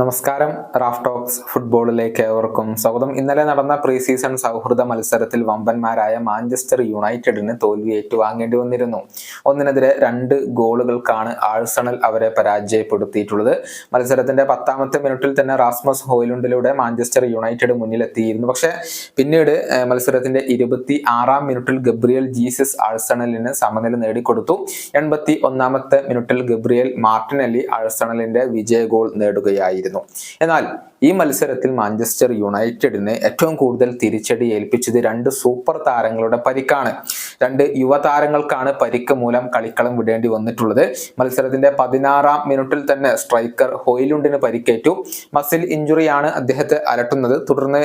നമസ്കാരം Raf talks ഫുട്ബോളിലേക്ക് ഏവർക്കും സ്വാഗതം. ഇന്നലെ നടന്ന പ്രീ സീസൺ സൗഹൃദ മത്സരത്തിൽ വമ്പന്മാരായ മാഞ്ചസ്റ്റർ യുണൈറ്റഡിന് തോൽവി ഏറ്റുവാങ്ങേണ്ടി വന്നിരുന്നു. ഒന്നിനെതിരെ രണ്ട് ഗോളുകൾക്കാണ് ആഴ്സണൽ അവരെ പരാജയപ്പെടുത്തിയിട്ടുള്ളത്. മത്സരത്തിന്റെ പത്താമത്തെ മിനിറ്റിൽ തന്നെ റാസ്മസ് ഹോയിലുണ്ടിലൂടെ മാഞ്ചസ്റ്റർ യുണൈറ്റഡ് മുന്നിലെത്തിയിരുന്നു. പക്ഷെ പിന്നീട് മത്സരത്തിന്റെ ഇരുപത്തി ആറാം മിനിറ്റിൽ ഗബ്രിയൽ ജീസസ് ആഴ്സണലിന് സമനില നേടിക്കൊടുത്തു. എൺപത്തി ഒന്നാമത്തെ മിനിറ്റിൽ ഗബ്രിയൽ മാർട്ടിനലി ആഴ്സണലിന്റെ വിജയ ഗോൾ നേടുകയായിരുന്നു. എന്നാൽ ഈ മത്സരത്തിൽ മാഞ്ചസ്റ്റർ യുണൈറ്റഡിനെ ഏറ്റവും കൂടുതൽ തിരിച്ചടി ഏൽപ്പിച്ചത് രണ്ട് സൂപ്പർ താരങ്ങളുടെ പരിക്കാണ്. രണ്ട് യുവതാരങ്ങൾക്കാണ് പരിക്ക് മൂലം കളിക്കളം വിടേണ്ടി വന്നിട്ടുള്ളത്. മത്സരത്തിന്റെ പതിനാറാം മിനിറ്റിൽ തന്നെ സ്ട്രൈക്കർ ഹോയിലുണ്ടിന് പരിക്കേറ്റു. മസിൽ ഇഞ്ചുറിയാണ് അദ്ദേഹത്തെ അലട്ടുന്നത്. തുടർന്ന്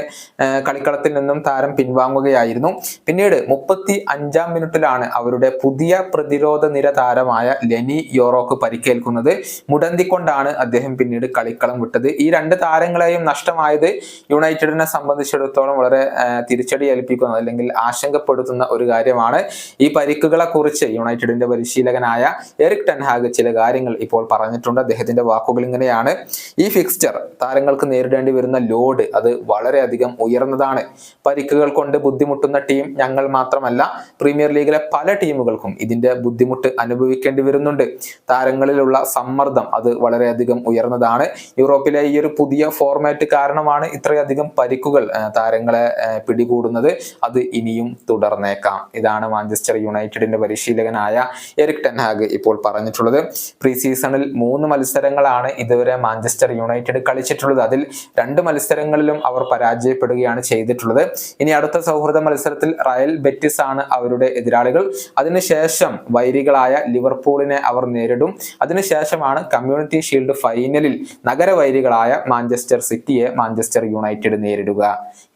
കളിക്കളത്തിൽ നിന്നും താരം പിൻവാങ്ങുകയായിരുന്നു. പിന്നീട് മുപ്പത്തി അഞ്ചാം മിനിറ്റിലാണ് അവരുടെ പുതിയ പ്രതിരോധ നിര താരമായ ലെനി യോറോക്ക് പരിക്കേൽക്കുന്നത്. മുടന്തിക്കൊണ്ടാണ് അദ്ദേഹം പിന്നീട് കളിക്കളം വിട്ടത്. ഈ രണ്ട് താരങ്ങളെയും നഷ്ടമായത് യുണൈറ്റഡിനെ സംബന്ധിച്ചിടത്തോളം വളരെ തിരിച്ചടി ഏൽപ്പിക്കുന്ന അല്ലെങ്കിൽ ആശങ്കപ്പെടുത്തുന്ന ഒരു കാര്യമാണ്. ഈ പരിക്കുകളെ കുറിച്ച് യുണൈറ്റഡിന്റെ പരിശീലകനായ എറിക് ടെൻഹാഗ് ചില കാര്യങ്ങൾ ഇപ്പോൾ പറഞ്ഞിട്ടുണ്ട്. അദ്ദേഹത്തിന്റെ വാക്കുകൾ ഇങ്ങനെയാണ്. ഈ ഫിക്സ്ചർ താരങ്ങൾക്ക് നേരിടേണ്ടി വരുന്ന ലോഡ് അത് വളരെയധികം ഉയർന്നതാണ്. പരിക്കുകൾ കൊണ്ട് ബുദ്ധിമുട്ടുന്ന ടീം ഞങ്ങൾ മാത്രമല്ല പ്രീമിയർ ലീഗിലെ പല ടീമുകൾക്കും ഇതിന്റെ ബുദ്ധിമുട്ട് അനുഭവിക്കേണ്ടി വരുന്നുണ്ട്. താരങ്ങളിലുള്ള സമ്മർദ്ദം അത് വളരെയധികം ഉയർന്നതാണ്. യൂറോപ്പിലെ ഈ ഒരു പുതിയ ഫോർമാറ്റ് കാരണമാണ് ഇത്രയധികം പരിക്കുകൾ താരങ്ങളെ പിടികൂടുന്നത്. അത് ഇനിയും തുടർന്നേക്കാം. ഇതാണ് മാഞ്ചസ്റ്റർ യുണൈറ്റഡിന്റെ പരിശീലകനായ എറിക് ടെൻഹാഗ് ഇപ്പോൾ പറഞ്ഞിട്ടുള്ളത്. പ്രീ സീസണിൽ മൂന്ന് മത്സരങ്ങളാണ് ഇതുവരെ മാഞ്ചസ്റ്റർ യുണൈറ്റഡ് കളിച്ചിട്ടുള്ളത്. അതിൽ രണ്ട് മത്സരങ്ങളിലും അവർ പരാജയപ്പെടുകയാണ് ചെയ്തിട്ടുള്ളത്. ഇനി അടുത്ത സൗഹൃദ മത്സരത്തിൽ റയൽ ബെറ്റിസ് ആണ് അവരുടെ എതിരാളികൾ. അതിനുശേഷം വൈരികളായ ലിവർപൂളിനെ അവർ നേരിടും. അതിനുശേഷമാണ് കമ്മ്യൂണിറ്റി ഷീൽഡ് ഫൈനലിൽ നഗരവൈരികളായ മാഞ്ചസ്റ്റർ സിറ്റിയെ മാഞ്ചസ്റ്റർ യുണൈറ്റഡ് നേരിടുക.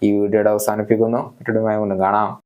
ഈ വീഡിയോയുടെ അവസാനിപ്പിക്കുന്നു. കാണാം.